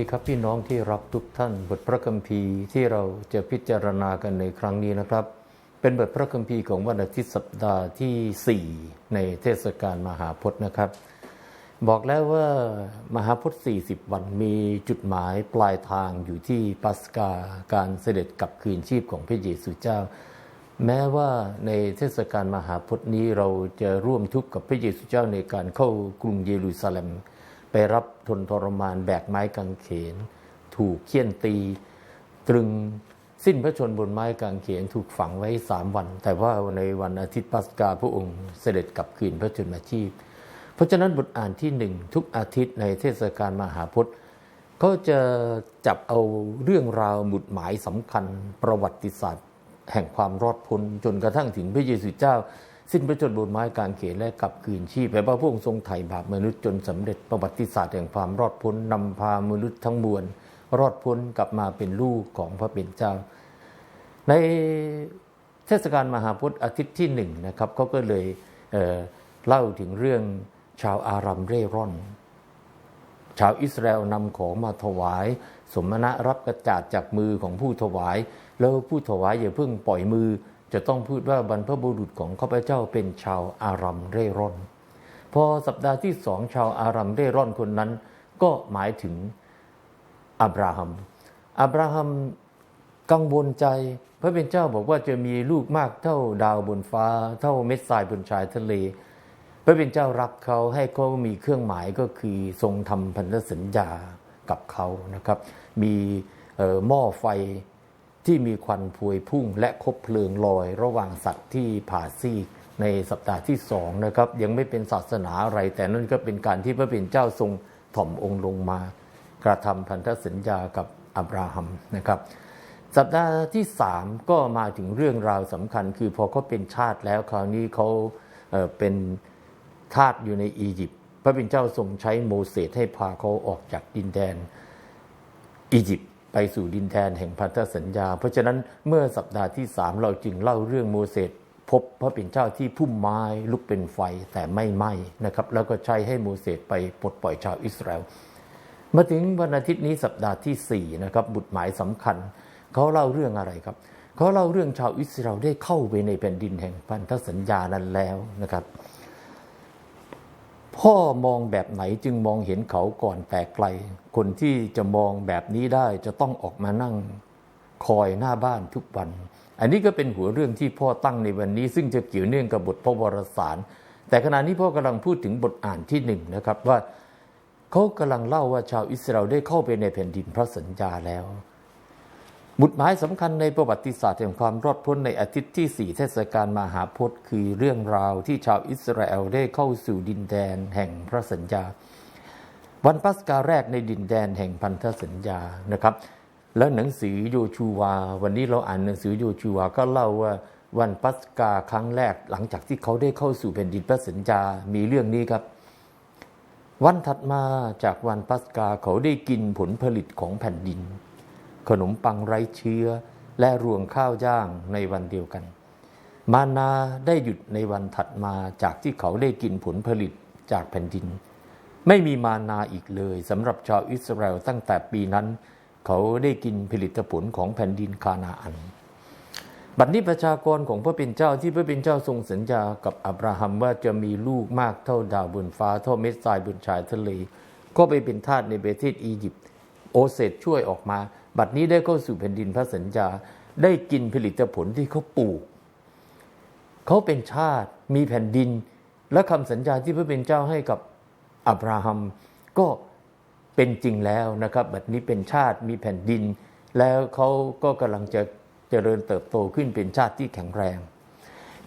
ดีครับพี่น้องที่รับทุกท่าน บทพระคัมภีร์ที่เราจะพิจารณากันในครั้งนี้นะครับ เป็นบทพระคัมภีร์ของวันอาทิตย์สัปดาห์ที่ 4 ในเทศกาลมหาพจน์นะครับ บอกแล้วว่ามหาพจน์ 40 วันมีจุดหมายปลายทางอยู่ที่ปัสกาการเสด็จกลับคืนชีพของพระเยซูเจ้า แม้ว่าในเทศกาลมหาพจน์นี้เราจะร่วมทุกข์กับพระเยซูเจ้าในการเข้ากรุงเยรูซาเล็ม ไปรับทนทรมานแบกไม้กางเขน ถูกเคี่ยนตี ตรึงสิ้นพระชนบนไม้กางเขนถูกฝังไว้สามวัน แต่ว่าในวันอาทิตย์ปัสกาพระองค์เสด็จกลับคืนพระชนมาชีพ เพราะฉะนั้นบทอ่านที่หนึ่งทุกอาทิตย์ในเทศกาลมหาพุทธก็จะจับเอาเรื่องราวหมุดหมายสำคัญประวัติศาสตร์ แห่งความรอดพ้นจนกระทั่งถึงพระเยซูเจ้า สิ้นพระชน์บนไม้กางเขนและกลับคืนชีพแปลว่าพระองค์ทรงไถ่บาปมนุษย์จนสำเร็จประวัติศาสตร์แห่งความรอดพ้นนำพามนุษย์ทั้งมวลรอดพ้นกลับมาเป็นลูกของพระเป็นเจ้า ในเทศกาลมหาพุทธอาทิตย์ที่หนึ่งนะครับเขาก็เลยเเล่าถึงเรื่องชาวอารัมเร่ร่อน ชาวอิสราเอลนำของมาถวาย สมณะรับกระจาดจากมือของผู้ถวาย แล้วผู้ถวายอย่าเพิ่งปล่อยมือ จะต้องพูดว่าบรรพบุรุษของข้าพเจ้าเป็นชาวอารัมเร่ร่อน พอสัปดาห์ที่สองชาวอารัมเร่ร่อนคนนั้น ก็หมายถึงอับราฮัม อับราฮัมกังวลใจ พระเป็นเจ้าบอกว่าจะมีลูกมากเท่าดาวบนฟ้า เท่าเม็ดทรายบนชายทะเล พระเป็นเจ้ารักเขาให้เขามีเครื่องหมายก็คือทรงทำพันธสัญญากับเขานะครับ มีหม้อไฟ ที่มีควันพวยพุ่งและคบเพลิงลอยระหว่างสัตว์ที่ผ่าซีกในสัปดาห์ที่สองนะครับยังไม่เป็นศาสนาอะไร แต่นั่นก็เป็นการที่พระเป็นเจ้าทรงถ่อมองค์ลงมา กระทำพันธสัญญากับอับราฮัมนะครับ สัปดาห์ที่สามก็มาถึงเรื่องราวสำคัญ คือพอเขาเป็นชาติแล้วคราวนี้เขาเป็นทาสอยู่ในอียิปต์พระเป็นเจ้าทรงใช้โมเสสให้พาเขาออกจากดินแดนอียิปต์ ไปสู่ดินแดนแห่งพันธสัญญา เพราะฉะนั้นเมื่อสัปดาห์ที่สามเราจึงเล่าเรื่องโมเสสพบพระเป็นเจ้าที่พุ่มไม้ลุกเป็นไฟแต่ไม่ไหม้นะครับแล้วก็ใช้ให้โมเสสไปปลดปล่อยชาวอิสราเอลมาถึงวันอาทิตย์นี้สัปดาห์ที่4นะครับบุตรหมายสำคัญเขาเล่าเรื่องอะไรครับเขาเล่าเรื่องชาวอิสราเอลได้เข้าไปในแผ่นดินแห่งพันธสัญญานั้นแล้วนะครับ พ่อมองแบบไหนจึงมองเห็นเขาก่อนแต่ไกล คนที่จะมองแบบนี้ได้จะต้องออกมานั่งคอยหน้าบ้านทุกวัน อันนี้ก็เป็นหัวเรื่องที่พ่อตั้งในวันนี้ ซึ่งจะเกี่ยวเนื่องกับบทพระวรสาร แต่ขณะนี้พ่อกำลังพูดถึงบทอ่านที่หนึ่งนะครับว่าเขากำลังเล่าว่าชาวอิสราเอลได้เข้าไปในแผ่นดินพระสัญญาแล้ว บุตรหมายสำคัญในประวัติศาสตร์แห่งความรอดพ้นในอาทิตย์ที่สี่เทศกาลมหาพจน์ คือเรื่องราวที่ชาวอิสราเอลได้เข้าสู่ดินแดนแห่งพระสัญญา วันปัสกาแรกในดินแดนแห่งพันธสัญญานะครับ แล้วหนังสือโยชูวา วันนี้เราอ่านหนังสือโยชูวาก็เล่าว่าวันปัสกาครั้งแรกหลังจากที่เขาได้เข้าสู่แผ่นดินพระสัญญา มีเรื่องนี้ครับ วันถัดมาจากวันปัสกาเขาได้กินผลผลิตของแผ่นดิน ขนมปังไร้เชื้อ และรวงข้าวย่างในวันเดียวกัน มานาได้หยุดในวันถัดมาจากที่เขาได้กินผลผลิตจากแผ่นดิน ไม่มีมานาอีกเลยสำหรับชาวอิสราเอลตั้งแต่ปีนั้น เขาได้กินผลิตผลของแผ่นดินคานาอันบัดนี้ประชากรของพระเป็นเจ้าที่พระเป็นเจ้าทรงสัญญากับอับราฮัมว่าจะมีลูกมากเท่าดาวบนฟ้าเท่าเม็ดทรายบนชายทะเล ก็ไปเป็นทาสในประเทศอียิปต์โอเซตช่วยออกมา บัดนี้ได้เข้าสู่แผ่นดินพระสัญญา ได้กินผลิตผลที่เขาปลูก เขาเป็นชาติมีแผ่นดิน และคำสัญญาที่พระเป็นเจ้าให้กับอับราฮัม ก็เป็นจริงแล้วนะครับ บัดนี้เป็นชาติมีแผ่นดิน แล้วเขาก็กำลังจะเจริญเติบโตขึ้นเป็นชาติที่แข็งแรง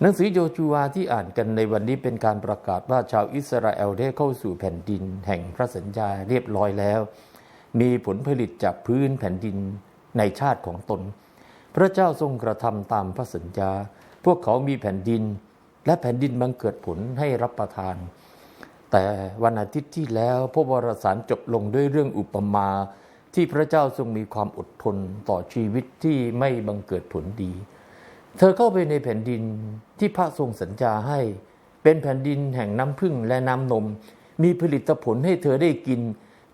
หนังสือโยชูวาที่อ่านกันในวันนี้เป็นการประกาศว่าชาวอิสราเอลได้เข้าสู่แผ่นดินแห่งพระสัญญาเรียบร้อยแล้ว มีผลผลิตจากพื้นแผ่นดินในชาติของตน พระเจ้าทรงกระทำตามพระสัญญา พวกเขามีแผ่นดิน และแผ่นดินบังเกิดผลให้รับประทาน แต่วันอาทิตย์ที่แล้วพระวรสารจบลงด้วยเรื่องอุปมา ที่พระเจ้าทรงมีความอดทนต่อชีวิตที่ไม่บังเกิดผลดี เธอเข้าไปในแผ่นดินที่พระทรงสัญญาให้ เป็นแผ่นดินแห่งน้ำพึ่งและน้ำนม มีผลิตผลให้เธอได้กิน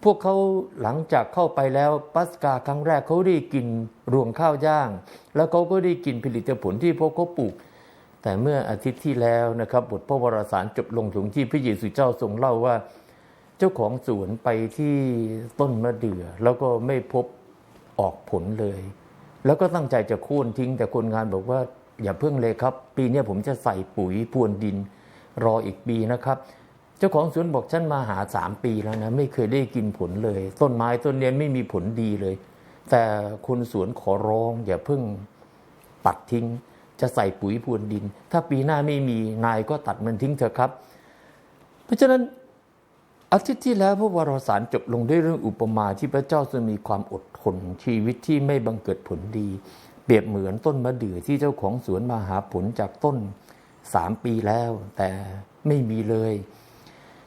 พวกเขาหลังจากเข้าไปแล้วปัสกาครั้งแรกเขาได้กินรวงข้าวย่าง แล้วเขาก็ได้กินผลิตผลที่พวกเขาปลูก แต่เมื่ออาทิตย์ที่แล้วนะครับ บทพระวรสารจบลงถึงที่พระเยซูเจ้าทรงเล่าว่า เจ้าของสวนไปที่ต้นมะเดื่อ แล้วก็ไม่พบออกผลเลย แล้วก็ตั้งใจจะโค่นทิ้ง แต่คนงานบอกว่าอย่าเพิ่งเลยครับ ปีนี้ผมจะใส่ปุ๋ยพรวนดินรออีกปีนะครับ เจ้าของสวนบอกฉันมาหาสามปีแล้วนะ ไม่เคยได้กินผลเลย ต้นไม้ต้นนี้ไม่มีผลดีเลย แต่คนสวนขอร้อง อย่าเพิ่งตัดทิ้ง จะใส่ปุ๋ยพรวนดิน ถ้าปีหน้าไม่มีนายก็ตัดมันทิ้งเถอะครับ เพราะฉะนั้นอาทิตย์ที่แล้วพระวารสารจบลงด้วยเรื่องอุปมาที่พระเจ้าทรงมีความอดทนชีวิตที่ไม่บังเกิดผลดี เปรียบเหมือนต้นมะเดื่อที่เจ้าของสวนมาหาผลจากต้นสามปีแล้ว แต่ไม่มีเลย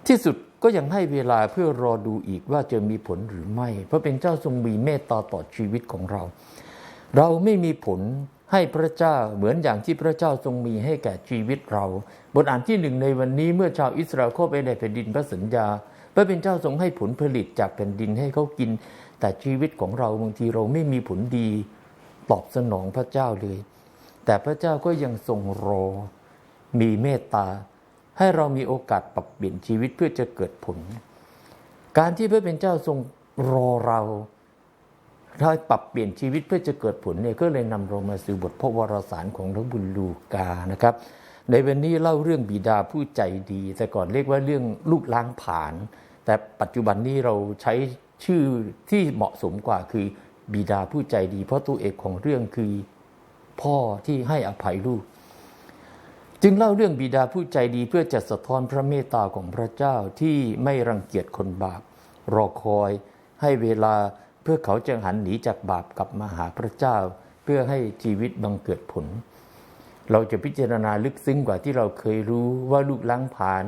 ที่สุดก็ยังให้เวลาเพื่อรอดูอีกว่าจะมีผลหรือไม่ เพราะเป็นเจ้าทรงมีเมตตาต่อชีวิตของเรา เราไม่มีผลให้พระเจ้าเหมือนอย่างที่พระเจ้าทรงมีให้แก่ชีวิตเรา บทอ่านที่หนึ่งในวันนี้เมื่อชาวอิสราเอลเข้าไปในแผ่นดินพระสัญญา พระเป็นเจ้าทรงให้ผลผลิตจากแผ่นดินให้เขากิน แต่ชีวิตของเราบางทีเราไม่มีผลดี ตอบสนองพระเจ้าเลย แต่พระเจ้าก็ยังทรงรอมีเมตตา ให้เรามีโอกาสปรับเปลี่ยนชีวิตเพื่อจะเกิดผล การที่พระเป็นเจ้าทรงรอเราเราปรับเปลี่ยนชีวิตเพื่อจะเกิดผลเนี่ยก็เลยนำเรามาสู่บทพระวรสารของพระบุญลูกานะครับ ในวันนี้เล่าเรื่องบิดาผู้ใจดี แต่ก่อนเรียกว่าเรื่องลูกล้างผาญแต่ปัจจุบันนี้เราใช้ชื่อที่เหมาะสมกว่าคือบิดาผู้ใจดี เพราะตัวเอกของเรื่องคือพ่อที่ให้อภัยลูก จึงเล่าเรื่องบิดาผู้ใจดีเพื่อจะสะท้อนพระเมตตาของพระเจ้าที่ไม่รังเกียจคนบาป รอคอยให้เวลาเพื่อเขาจะหันหนีจากบาปกลับมาหาพระเจ้า เพื่อให้ชีวิตบังเกิดผล เราจะพิจารณาลึกซึ้งกว่าที่เราเคยรู้ว่าลูกล้างผลาญ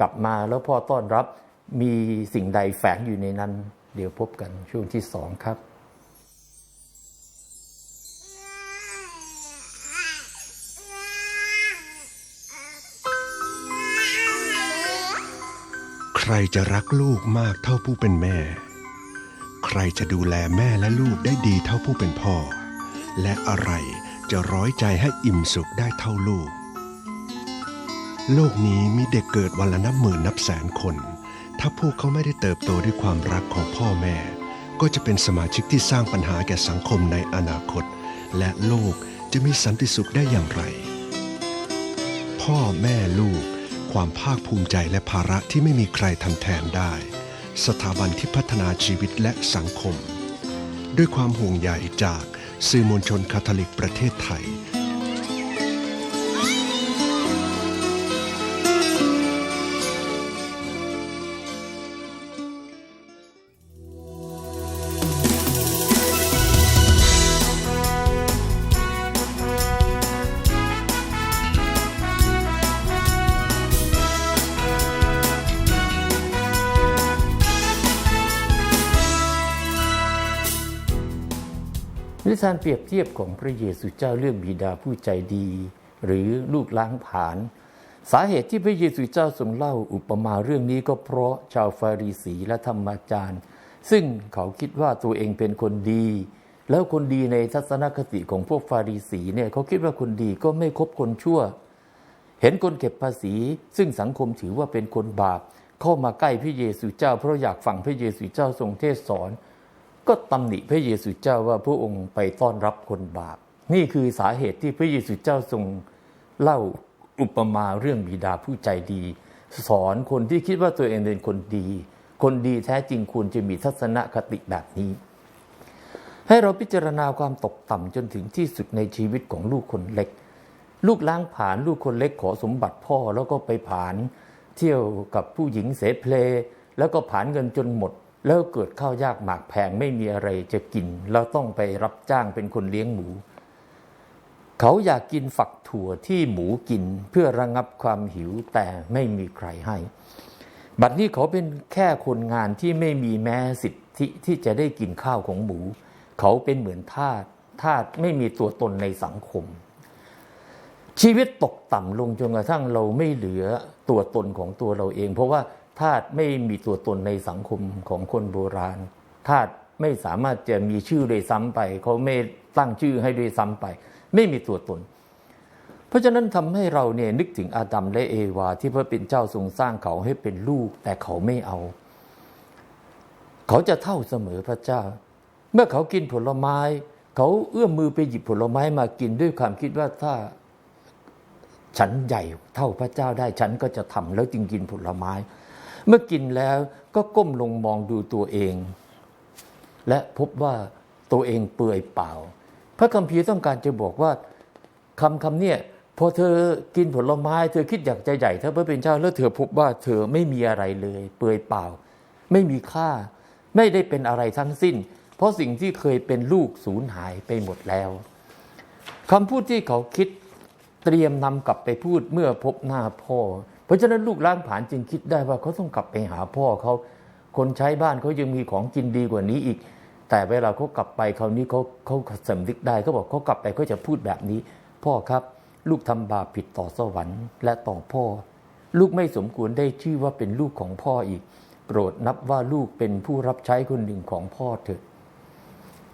กลับมาแล้วพ่อต้อนรับมีสิ่งใดแฝงอยู่ในนั้น เดี๋ยวพบกันช่วงที่สองครับ รจะรักลูกมากเท่าผู้เป็นแม่ ใครจะดูแลแม่และลูกได้ดีเท่าผู้เป็นพ่อ และอะไรจะร้อยใจให้อิ่มสุขได้เท่าลูก โลกนี้มีเด็กเกิดวันละนับหมื่นนับแสนคน ถ้าพวกเขาไม่ได้เติบโตด้วยความรักของพ่อแม่ ก็จะเป็นสมาชิกที่สร้างปัญหาแก่สังคมในอนาคต และโลกจะมีสันติสุขได้อย่างไร พ่อแม่ลูก ความภาคภูมิใจและภาระที่ไม่มีใครทำแทนได้ สถาบันที่พัฒนาชีวิตและสังคม ด้วยความห่วงใยจากสื่อมวลชนคาทอลิกประเทศไทยานเปรียบเทียบของพระเยซูเจ้าเรื่องบิดาผู้ใจดี หรือลูกล้างผาญสาเหตุที่พระเยซูเจ้าทรงเล่าอุปมาเรื่องนี้ก็เพราะชาวฟาริสีและธรรมจารย์ ซึ่งเขาคิดว่าตัวเองเป็นคนดี แล้วคนดีในทัศนคติของพวกฟาริสีเนี่ยเขาคิดว่าคนดีก็ไม่คบคนชั่ว เห็นคนเก็บภาษี ซึ่งสังคมถือว่าเป็นคนบาปเข้ามาใกล้พระเยซูเจ้าเพราะอยากฟังพระเยซูเจ้าทรงเทศสอน ก็ตำหนิพระเยซูเจ้าว่าพระองค์ไปต้อนรับคนบาป นี่คือสาเหตุที่พระเยซูเจ้าทรงเล่าอุปมาเรื่องบิดาผู้ใจดี สอนคนที่คิดว่าตัวเองเป็นคนดี คนดีแท้จริงควรจะมีทัศนคติแบบนี้ ให้เราพิจารณาความตกต่ำจนถึงที่สุดในชีวิตของลูกคนเล็ก ลูกล้างผลาญลูกคนเล็กขอสมบัติพ่อแล้วก็ไปผลาญเที่ยวกับผู้หญิงเสเพลแล้วก็ผลาญเงินจนหมด แล้วเกิดข้าวยากหมากแพงไม่มีอะไรจะกิน เราต้องไปรับจ้างเป็นคนเลี้ยงหมู เขาอยากกินฝักถั่วที่หมูกินเพื่อระงับความหิวแต่ไม่มีใครให้ บัดนี้เขาเป็นแค่คนงานที่ไม่มีแม้สิทธิที่จะได้กินข้าวของหมู เขาเป็นเหมือนทาสทาสไม่มีตัวตนในสังคม ชีวิตตกต่ำลงจนกระทั่งเราไม่เหลือตัวตนของตัวเราเอง เพราะว่า ทาสไม่มีตัวตนในสังคมของคนโบราณทาสไม่สามารถจะมีชื่อโดยซ้ำไป เขาไม่ตั้งชื่อให้โดยซ้ำไป ไม่มีตัวตน เพราะฉะนั้นทำให้เราเนี่ยนึกถึงอาดัมและเอวา ที่พระเป็นเจ้าทรงสร้างเขาให้เป็นลูก แต่เขาไม่เอา เขาจะเท่าเสมอพระเจ้า เมื่อเขากินผลไม้ เขาเอื้อมมือไปหยิบผลไม้มากินด้วยความคิดว่าถ้าฉันใหญ่เท่าพระเจ้าได้ฉันก็จะทำแล้วจึงกินผลไม้ เมื่อกินแล้วก็ก้มลงมองดูตัวเอง และพบว่าตัวเองเปลือยเปล่า พระคัมภีร์ต้องการจะบอกว่าคำคำเนี่ยพอเธอกินผลไม้ เธอคิดอยากจะใหญ่เธอเพื่อเป็นเจ้าแล้วเธอพบว่าเธอไม่มีอะไรเลย เปลือยเปล่า ไม่มีค่า ไม่ได้เป็นอะไรทั้งสิ้น เพราะสิ่งที่เคยเป็นลูกสูญหายไปหมดแล้วคำพูดที่เขาคิดเตรียมนำกลับไปพูดเมื่อพบหน้าพ่อ เพราะฉะนั้นลูกล้างผาญจึงคิดได้ว่าเขาต้องกลับไปหาพ่อเขาคนใช้บ้านเขายังมีของกินดีกว่านี้อีก แต่เวลาเขากลับไปคราวนี้เขาเขาสำนึกได้เขาบอกเขากลับไปเขาจะพูดแบบนี้ พ่อครับ ลูกทำบาปผิดต่อสวรรค์และต่อพ่อ ลูกไม่สมควรได้ชื่อว่าเป็นลูกของพ่ออีก โปรดนับว่าลูกเป็นผู้รับใช้คนหนึ่งของพ่อเถิด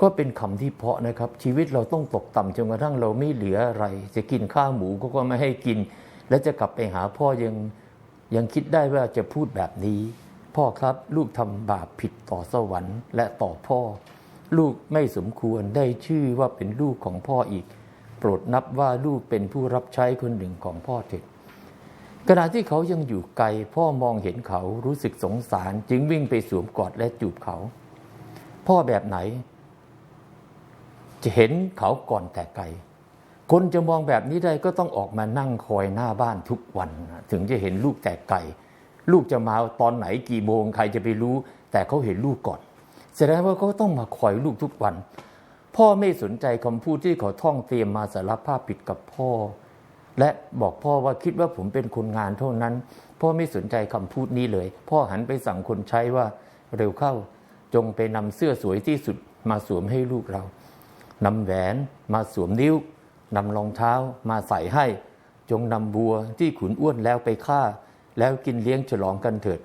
ก็เป็นคำที่เพาะนะครับ ชีวิตเราต้องตกต่ำจนกระทั่งเราไม่เหลืออะไร จะกินข้าวหมูก็ก็ไม่ให้กิน และจะกลับไปหาพ่อยังยังคิดได้ว่าจะพูดแบบนี้ พ่อครับลูกทำบาปผิดต่อสวรรค์และต่อพ่อ ลูกไม่สมควรได้ชื่อว่าเป็นลูกของพ่ออีก โปรดนับว่าลูกเป็นผู้รับใช้คนหนึ่งของพ่อเถิดขณะที่เขายังอยู่ไกล พ่อมองเห็นเขารู้สึกสงสาร จึงวิ่งไปสวมกอดและจูบเขา พ่อแบบไหน จะเห็นเขาก่อนแต่ไกล คนจะมองแบบนี้ได้ก็ต้องออกมานั่งคอยหน้าบ้านทุกวัน ถึงจะเห็นลูกแต่ไกลลูกจะมาตอนไหนกี่โมงใครจะไปรู้ แต่เขาเห็นลูกก่อนแสดงว่าเขาต้องมาคอยลูกทุกวัน พ่อไม่สนใจคำพูดที่เขาท่องเตรียมมาสารภาพผิดกับพ่อ และบอกพ่อว่าคิดว่าผมเป็นคนงานเท่านั้น พ่อไม่สนใจคำพูดนี้เลย พ่อหันไปสั่งคนใช้ว่าเร็วเข้าจงไปนำเสื้อสวยที่สุดมาสวมให้ลูกเรานำแหวนมาสวมนิ้ว นำรองเท้ามาใส่ให้ จงนำบัวที่ขุนอ้วนแล้วไปฆ่า แล้วกินเลี้ยงฉลองกันเถิด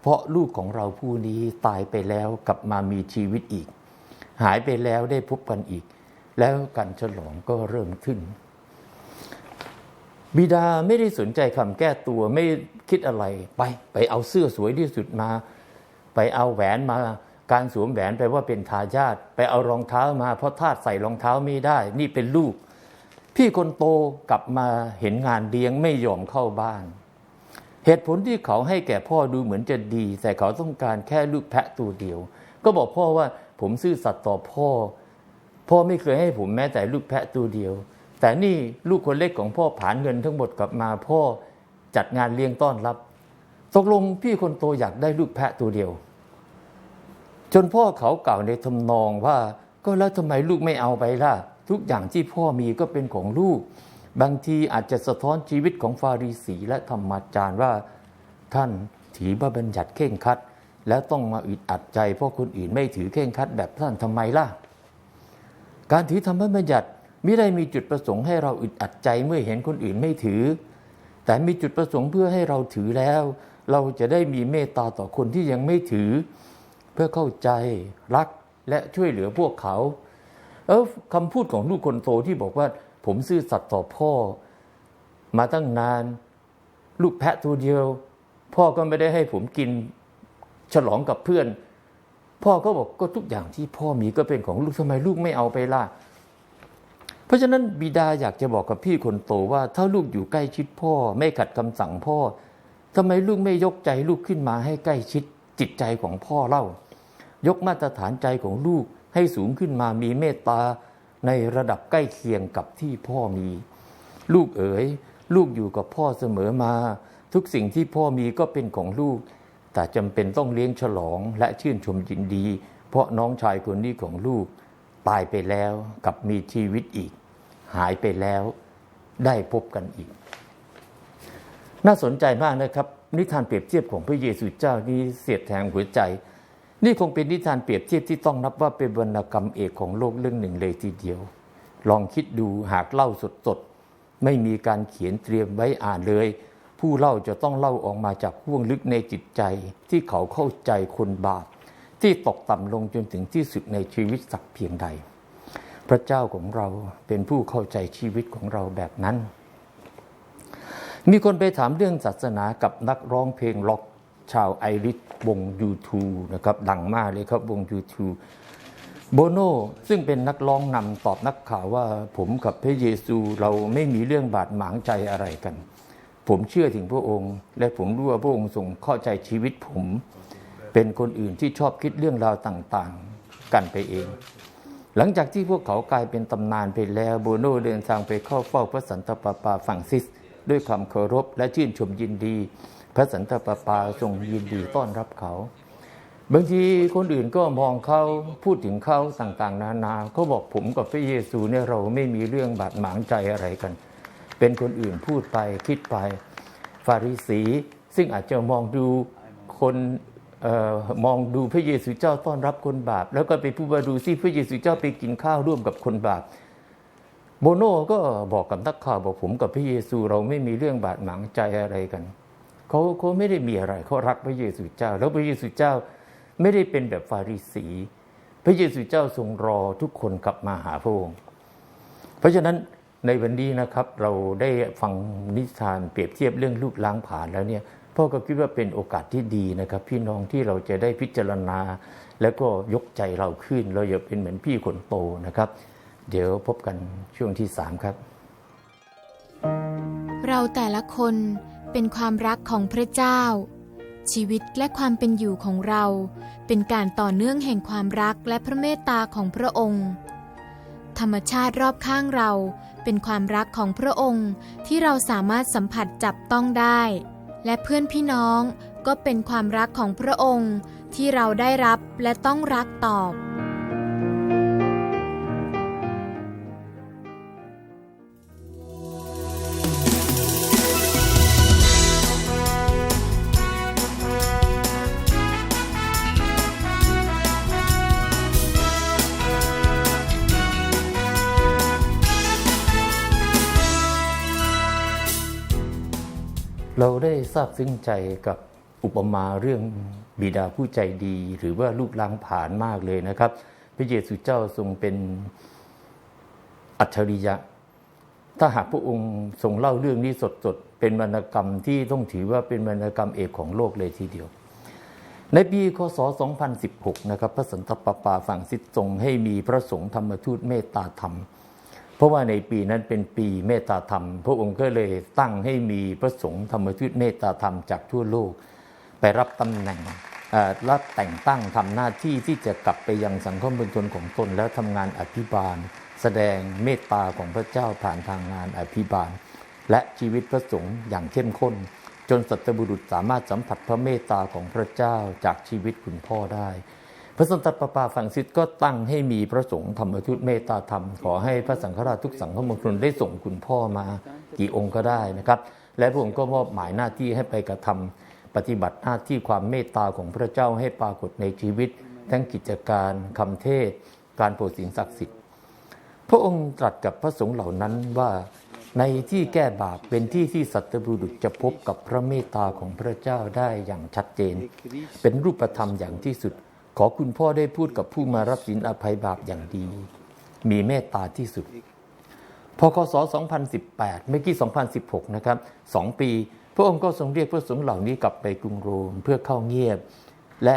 เพราะลูกของเราผู้นี้ตายไปแล้วกลับมามีชีวิตอีก หายไปแล้วได้พบกันอีก แล้วการฉลองก็เริ่มขึ้น บิดาไม่ได้สนใจคำแก้ตัวไม่คิดอะไรไป ไปเอาเสื้อสวยที่สุดมา ไปเอาแหวนมาการสวมแหวนแปลว่าเป็นทายาทไปเอารองเท้ามาเพราะทาสใส่รองเท้าไม่ได้ นี่เป็นลูก พี่คนโตกลับมาเห็นงานเลี้ยงไม่ยอมเข้าบ้าน เหตุผลที่เขาให้แก่พ่อดูเหมือนจะดี แต่เขาต้องการแค่ลูกแพะตัวเดียว ก็บอกพ่อว่าผมซื่อสัตย์ต่อพ่อ พ่อไม่เคยให้ผมแม้แต่ลูกแพะตัวเดียว แต่นี่ลูกคนเล็กของพ่อผ่านเงินทั้งหมดกลับมาพ่อจัดงานเลี้ยงต้อนรับ ตกลงพี่คนโตอยากได้ลูกแพะตัวเดียว จนพ่อเขากล่าวในทำนองว่า ก็แล้วทำไมลูกไม่เอาไปล่ะ ทุกอย่างที่พ่อมีก็เป็นของลูก บางทีอาจจะสะท้อนชีวิตของฟาริสีและธรรมาจารย์ว่า ท่านถือว่าบัญญัติเข่งคัด แล้วต้องมาอึดอัดใจเพราะคนอื่นไม่ถือเข่งคัดแบบท่านทำไมล่ะ การถือธรรมบัญญัติไม่ได้มีจุดประสงค์ให้เราอึดอัดใจเมื่อเห็นคนอื่นไม่ถือ แต่มีจุดประสงค์เพื่อให้เราถือแล้ว เราจะได้มีเมตตาต่อคนที่ยังไม่ถือ เพื่อเข้าใจรักและช่วยเหลือพวกเขา เออคำพูดของลูกคนโตที่บอกว่า ผมซื่อสัตย์ต่อพ่อ มาตั้งนาน ลูกแพะตัวเดียว พ่อก็ไม่ได้ให้ผมกินฉลองกับเพื่อน พ่อก็บอกก็ทุกอย่างที่พ่อมีก็เป็นของลูกทำไมลูกไม่เอาไปล่ะเพราะฉะนั้นบิดาอยากจะบอกกับพี่คนโตว่า ถ้าลูกอยู่ใกล้ชิดพ่อ ไม่ขัดคำสั่งพ่อทำไมลูกไม่ยกใจลูกขึ้นมาให้ใกล้ชิดจิตใจของพ่อเล่า ยกมาตรฐานใจของลูก ให้สูงขึ้นมามีเมตตาในระดับใกล้เคียงกับที่พ่อมี ลูกเอ๋ย ลูกอยู่กับพ่อเสมอมา ทุกสิ่งที่พ่อมีก็เป็นของลูก แต่จำเป็นต้องเลี้ยงฉลองและชื่นชมยินดี เพราะน้องชายคนนี้ของลูก ตายไปแล้วกับมีชีวิตอีก หายไปแล้ว ได้พบกันอีก น่าสนใจมากนะครับ นิทานเปรียบเทียบของพระเยซูเจ้านี้เสียดแทงหัวใจ นี่คงเป็นนิทานเปรียบเทียบที่ต้องนับว่าเป็นวรรณกรรมเอกของโลกเรื่องหนึ่งเลยทีเดียว ลองคิดดูหากเล่าสดๆ ไม่มีการเขียนเตรียมไว้อ่านเลย ผู้เล่าจะต้องเล่าออกมาจากห่วงลึกในจิตใจ ที่เขาเข้าใจคนบาปที่ตกต่ำลงจนถึงที่สุดในชีวิตสักเพียงใด พระเจ้าของเราเป็นผู้เข้าใจชีวิตของเราแบบนั้น มีคนไปถามเรื่องศาสนากับนักร้องเพลงล็อก ชาวไอริสวงยูทูนะครับดังมากเลยครับวงยูทูโบโนซึ่งเป็นนักร้องนำตอบนักข่าวว่า ผมกับพระเยซูเราไม่มีเรื่องบาดหมางใจอะไรกัน ผมเชื่อถึงพระองค์ และผมรู้ว่าพระองค์ทรงเข้าใจชีวิตผม เป็นคนอื่นที่ชอบคิดเรื่องราวต่างๆ กันไปเอง หลังจากที่พวกเขากลายเป็นตำนานไปแล้วโบโนเดินทางไปเข้าเฝ้าพระสันตะปาปาฝั่งซิส ด้วยความเคารพและชื่นชมยินดี พระสันตะปาปาทรงยินดีต้อนรับเขา บางทีคนอื่นก็มองเขาพูดถึงเขาต่างๆ นานาเขาบอกผมกับพระเยซูเนี่ยเราไม่มีเรื่องบาดหมางใจอะไรกัน เป็นคนอื่นพูดไปคิดไปฟาริสี ซึ่งอาจจะมองดูคนออมองดูพระเยซูเจ้าต้อนรับคนบาป แล้วก็ไปพูดว่าดูซิพระเยซูเจ้าไปกินข้าวร่วมกับคนบาปโบโนก็บอกกับนักข่าวบอกผมกับพระเยซูเราไม่มีเรื่องบาดหมางใจอะไรกัน เขาเขาไม่ได้มีอะไรเขารักพระเยซูเจ้า แล้วพระเยซูเจ้าไม่ได้เป็นแบบฟาริสี พระเยซูเจ้าทรงรอทุกคนกลับมาหาพระองค์เพราะฉะนั้นในวันนี้นะครับเราได้ฟังนิทานเปรียบเทียบเรื่องลูกล้างผ่านแล้วเนี่ยพ่อก็คิดว่าเป็นโอกาสที่ดีนะครับ พี่น้องที่เราจะได้พิจารณา แล้วก็ยกใจเราขึ้น เราอย่าเป็นเหมือนพี่คนโตนะครับ เดี๋ยวพบกันช่วงที่สามครับ เราแต่ละคน เป็นความรักของพระเจ้า ชีวิตและความเป็นอยู่ของเรา เป็นการต่อเนื่องแห่งความรักและพระเมตตาของพระองค์ ธรรมชาติรอบข้างเราเป็นความรักของพระองค์ที่เราสามารถสัมผัสจับต้องได้ และเพื่อนพี่น้องก็เป็นความรักของพระองค์ที่เราได้รับและต้องรักตอบ เราได้ทราบซึ้งใจกับอุปมาเรื่องบิดาผู้ใจดี หรือว่าลูกล้างผ่านมากเลยนะครับ พระเยซูเจ้าทรงเป็นอัจฉริยะ ถ้าหากพระองค์ทรงเล่าเรื่องนี้สดๆ เป็นวรรณกรรมที่ต้องถือว่าเป็นวรรณกรรมเอกของโลกเลยทีเดียว ในปีคศ 2016 นะครับ พระสันตะปาปาฝั่งซิดทรงให้มีพระสงฆ์ธรรมทูตเมตตาธรรม เพราะว่าในปีนั้นเป็นปีเมตตาธรรม พระองค์ก็เลยตั้งให้มีพระสงฆ์ธรรมทูตเมตตาธรรมจากทั่วโลก ไปรับตำแหน่งรับแต่งตั้งทำหน้าที่ที่จะกลับไปยังสังคมบนชนของตนแล้วทำงานอภิบาล แสดงเมตตาของพระเจ้าผ่านทางงานอภิบาล และชีวิตพระสงฆ์อย่างเข้มข้น จนสัตบุรุษสามารถสัมผัสพระเมตตาของพระเจ้าจากชีวิตคุณพ่อได้ พระสันตะปาปาฝรั่งซิสก็ตั้งให้มีพระสงฆ์ธรรมทูตเมตตาธรรม ขอให้พระสังฆราชทุกสังฆมณฑลได้ส่งคุณพ่อมากี่องค์ก็ได้นะครับ และพระองค์ก็มอบหมายหน้าที่ให้ไปกระทำปฏิบัติหน้าที่ความเมตตาของพระเจ้าให้ปรากฏในชีวิต ทั้งกิจการคำเทศ การโปรดสิ่งศักดิ์สิทธิ์พระองค์ตรัสกับพระสงฆ์เหล่านั้นว่าในที่แก้บาปเป็นที่ที่สัตบุรุษจะพบกับพระเมตตาของพระเจ้าได้อย่างชัดเจน เป็นรูปธรรมอย่างที่สุด ขอคุณพ่อได้พูดกับผู้มารับสินอภัยบาปอย่างดี มีเมตตาที่สุด พคศ 2018 ไม่อกี้2016 นะครับสองปี พระองค์ก็ทรงเรียกพระสงฆ์เหล่านี้กลับไปกรุงโรมเพื่อเข้าเงียบ และ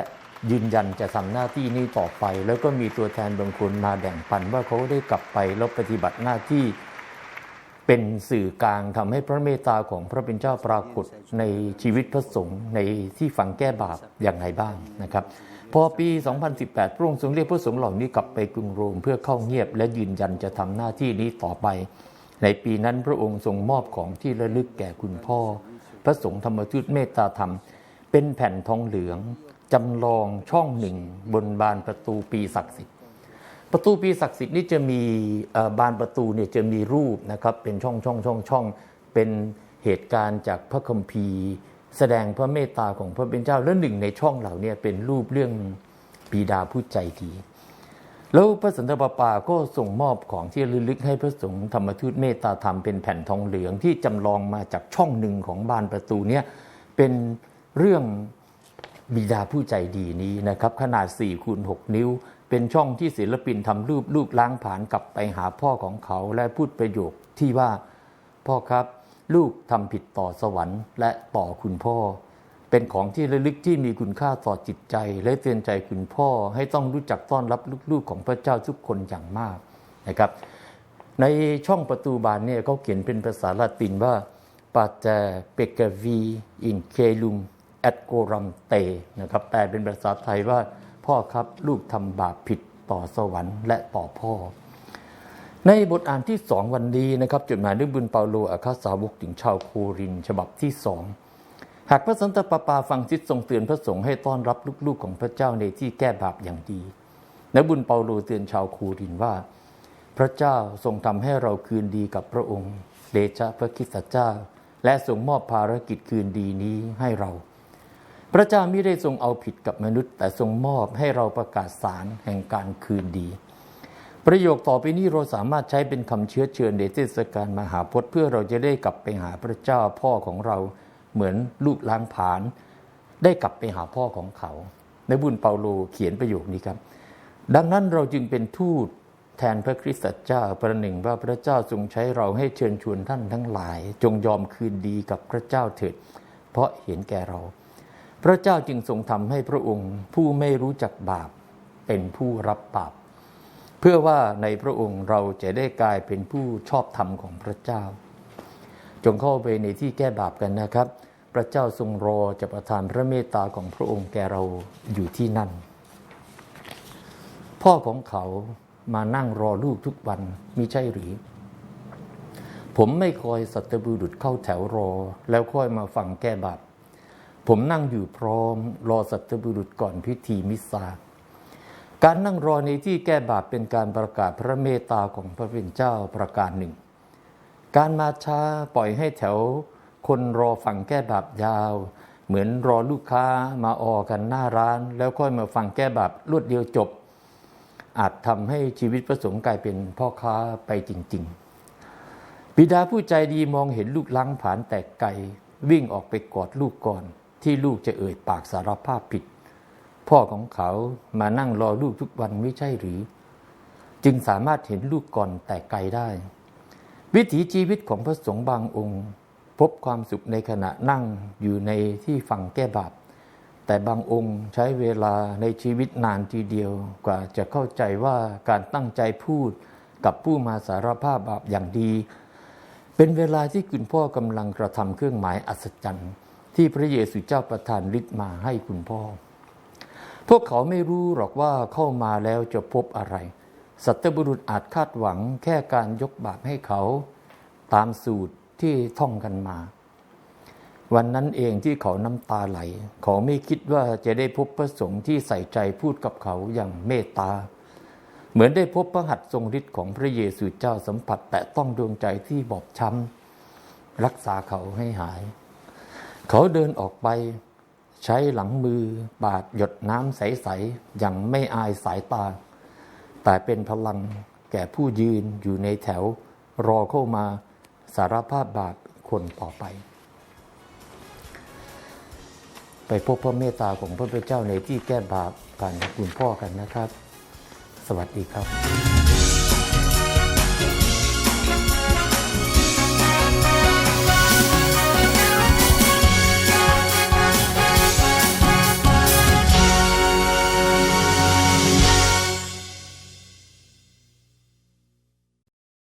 ยืนยันจะทำหน้าที่นี้ต่อไป แล้วก็มีตัวแทนบางคนมาแบ่งปันว่าเขาได้กลับไปแล้วปฏิบัติหน้าที่เป็นสื่อกลางทำให้พระเมตตาของพระเป็นเจ้าปรากฏในชีวิตพระสงฆ์ในที่ฝังแก้บาปอย่างไรบ้างนะครับ พอปี 2018 พระองค์ทรงเรียกพระสงฆ์เหล่านี้กลับไปกรุงโรมเพื่อเข้าเงียบและยืนยันจะทำหน้าที่นี้ต่อไป ในปีนั้นพระองค์ทรงมอบของที่ระลึกแก่คุณพ่อ พระสงฆ์ธรรมทูตเมตตาธรรม เป็นแผ่นทองเหลืองจำลองช่องหนึ่ง บนบานประตูปีศักดิ์สิทธิ์ ประตูปีศักดิ์สิทธิ์นี่จะมีบานประตูเนี่ยจะมีรูปนะครับเป็นช่องช่องช่องช่องเป็นเหตุการณ์จากพระคัมภีร์ แสดงพระเมตตาของพระเป็นเจ้าแล้วหนึ่งในช่องเหล่านี้เป็นรูปเรื่องปีดาผู้ใจดี แล้วพระสันตะปาปาก็ส่งมอบของที่ระลึกให้พระสงฆ์ธรรมทูตเมตตาธรรมเป็นแผ่นทองเหลืองที่จำลองมาจากช่องหนึ่งของบานประตูเนี่ยเป็นเรื่องบิดาผู้ใจดีนี้นะครับ ขนาด4คูณ6นิ้ว เป็นช่องที่ศิลปินทำรูปลูกล้างผ่านกลับไปหาพ่อของเขาและพูดประโยคที่ว่าพ่อครับ ลูกทำผิดต่อสวรรค์และต่อคุณพ่อ เป็นของที่ระลึกที่มีคุณค่าต่อจิตใจ และเตือนใจคุณพ่อให้ต้องรู้จักต้อนรับลูกๆของพระเจ้าทุกคนอย่างมากนะครับ ในช่องประตูบานเนี่ยเขาเขียนเป็นภาษาละตินว่าปาเจเปกวีอินเคลุมแอดโกรัมเตนะครับแปลเป็นภาษาไทยว่าพ่อครับลูกทำบาปผิดต่อสวรรค์และต่อพ่อ ในบทอ่านที่สองวันนี้นะครับจดหมายด้วยบุญเปาโลอาคาสาวกถึงชาวโครินฉบับที่สองหากพระสันตะปาปาฟังซิดทรงเตือนพระสงฆ์ให้ต้อนรับลูกๆของพระเจ้าในที่แก้บาปอย่างดีและบุญเปาโลเตือนชาวโครินว่า พระเจ้าทรงทำให้เราคืนดีกับพระองค์เดชะพระคริสตเจ้า และทรงมอบภารกิจคืนดีนี้ให้เรา พระเจ้าไม่ได้ทรงเอาผิดกับมนุษย์ แต่ทรงมอบให้เราประกาศสารแห่งการคืนดี ประโยคต่อไปนี้เราสามารถใช้เป็นคำเชื้อเชิญในเทศกาลมหาพจน์เพื่อเราจะได้กลับไปหาพระเจ้าพ่อของเราเหมือนลูกล้างผาญได้กลับไปหาพ่อของเขา ในบุญเปาโลเขียนประโยคนี้ครับ ดังนั้นเราจึงเป็นทูตแทนพระคริสตเจ้าประหนึ่งว่าพระเจ้าทรงใช้เราให้เชิญชวนท่านทั้งหลาย จงยอมคืนดีกับพระเจ้าเถิด เพราะเห็นแก่เรา พระเจ้าจึงทรงทำให้พระองค์ผู้ไม่รู้จักบาปเป็นผู้รับบาป เพื่อว่าในพระองค์เราจะได้กลายเป็นผู้ชอบธรรมของพระเจ้า จงเข้าไปในที่แก้บาปกันนะครับ พระเจ้าทรงรอจะประทานพระเมตตาของพระองค์แก่เราอยู่ที่นั่น พ่อของเขามานั่งรอลูกทุกวันมิใช่หรือ ผมไม่คอยสัตบุรุษเข้าแถวรอ แล้วค่อยมาฟังแก้บาปผมนั่งอยู่พร้อม รอสัตบุรุษก่อนพิธีมิสซา การนั่งรอในที่แก้บาปเป็นการประกาศพระเมตตาของพระเป็นเจ้าประการหนึ่ง การมาช้าปล่อยให้แถว คนรอฟังแก้บาปยาว เหมือนรอลูกค้ามาออกันหน้าร้าน แล้วค่อยมาฟังแก้บาปรวดเดียวจบ อาจทำให้ชีวิตพระสงฆ์กลายเป็นพ่อค้าไปจริง ๆ บิดาผู้ใจดีมองเห็นลูกล้างผาญแตกไกลวิ่งออกไปกอดลูกก่อน ที่ลูกจะเอ่ยปากสารภาพผิด พ่อของเขามานั่งรอลูกทุกวันไม่ใช่หรือ จึงสามารถเห็นลูกก่อนแต่ไกลได้ วิถีชีวิตของพระสงฆ์บางองค์ พบความสุขในขณะนั่งอยู่ในที่ฟังแก้บาปแต่บางองค์ใช้เวลาในชีวิตนานทีเดียวกว่าจะเข้าใจว่าการตั้งใจพูดกับผู้มาสารภาพบาปอย่างดี เป็นเวลาที่คุณพ่อกำลังกระทำเครื่องหมายอัศจรรย์ ที่พระเยซูเจ้าประทานฤทธิ์มาให้คุณพ่อ พวกเขาไม่รู้หรอกว่าเข้ามาแล้วจะพบอะไร สัตบุรุษอาจคาดหวังแค่การยกบาปให้เขา ตามสูตรที่ท่องกันมา วันนั้นเองที่เขาน้ำตาไหล เขาไม่คิดว่าจะได้พบพระสงฆ์ที่ใส่ใจพูดกับเขาอย่างเมตตา เหมือนได้พบพระหัตถ์ทรงฤทธิ์ของพระเยซูเจ้าสัมผัสแต่ต้องดวงใจที่บอบช้ำรักษาเขาให้หาย เขาเดินออกไป ใช้หลังมือปาดหยดน้ำใสๆอย่างไม่อายสายตา แต่เป็นพลังแก่ผู้ยืนอยู่ในแถวรอเข้ามาสารภาพบาปคนต่อไป ไปพบพระเมตตาของพระพุทธเจ้าในที่แก้บาปผ่านคุณพ่อกันนะครับ สวัสดีครับ